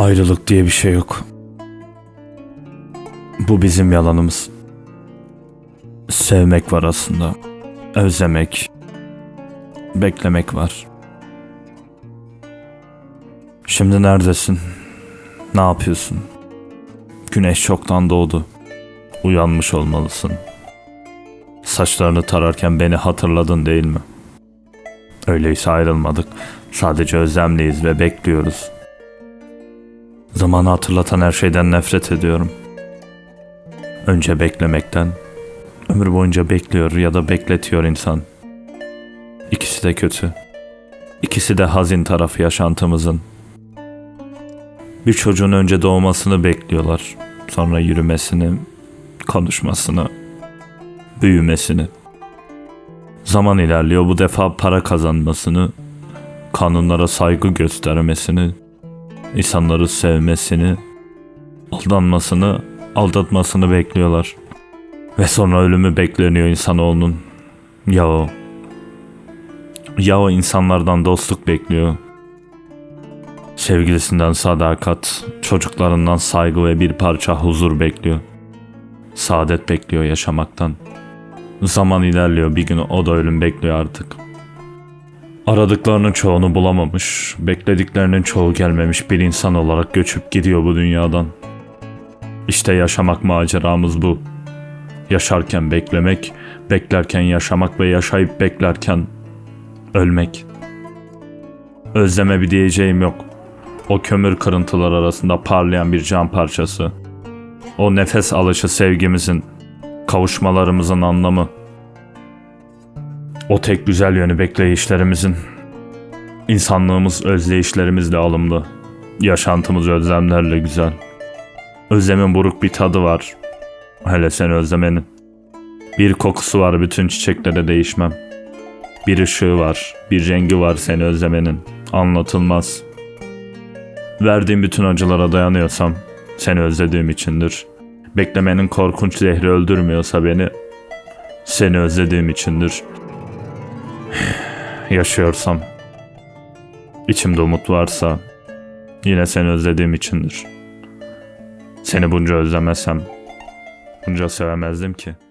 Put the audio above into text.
Ayrılık diye bir şey yok. Bu bizim yalanımız. Sevmek var aslında. Özlemek. Beklemek var. Şimdi neredesin? Ne yapıyorsun? Güneş çoktan doğdu. Uyanmış olmalısın. Saçlarını tararken beni hatırladın değil mi? Öyleyse ayrılmadık. Sadece özlemliyiz ve bekliyoruz. Zamanı hatırlatan her şeyden nefret ediyorum. Önce beklemekten, ömür boyunca bekliyor ya da bekletiyor insan. İkisi de kötü. İkisi de hazin tarafı yaşantımızın. Bir çocuğun önce doğmasını bekliyorlar. Sonra yürümesini, konuşmasını, büyümesini. Zaman ilerliyor bu defa para kazanmasını, kanunlara saygı göstermesini, insanları sevmesini, aldanmasını, aldatmasını bekliyorlar. Ve sonra ölümü bekleniyor insanoğlunun. Ya o? Ya o insanlardan dostluk bekliyor? Sevgilisinden sadakat, çocuklarından saygı ve bir parça huzur bekliyor. Saadet bekliyor yaşamaktan. Zaman ilerliyor bir gün o da ölüm bekliyor artık. Aradıklarının çoğunu bulamamış, beklediklerinin çoğu gelmemiş bir insan olarak göçüp gidiyor bu dünyadan. İşte yaşamak maceramız bu. Yaşarken beklemek, beklerken yaşamak ve yaşayıp beklerken ölmek. Özleme bir diyeceğim yok. O kömür kırıntılar arasında parlayan bir cam parçası. O nefes alışı sevgimizin, kavuşmalarımızın anlamı. O tek güzel yönü bekleyişlerimizin. İnsanlığımız özleyişlerimizle alımlı. Yaşantımız özlemlerle güzel. Özlemin buruk bir tadı var. Hele sen özlemenin. Bir kokusu var bütün çiçeklere değişmem. Bir ışığı var, bir rengi var seni özlemenin. Anlatılmaz. Verdiğim bütün acılara dayanıyorsam seni özlediğim içindir. Beklemenin korkunç zehri öldürmüyorsa beni seni özlediğim içindir. Yaşıyorsam içimde umut varsa yine seni özlediğim içindir. Seni bunca özlemesem bunca sevemezdim ki.''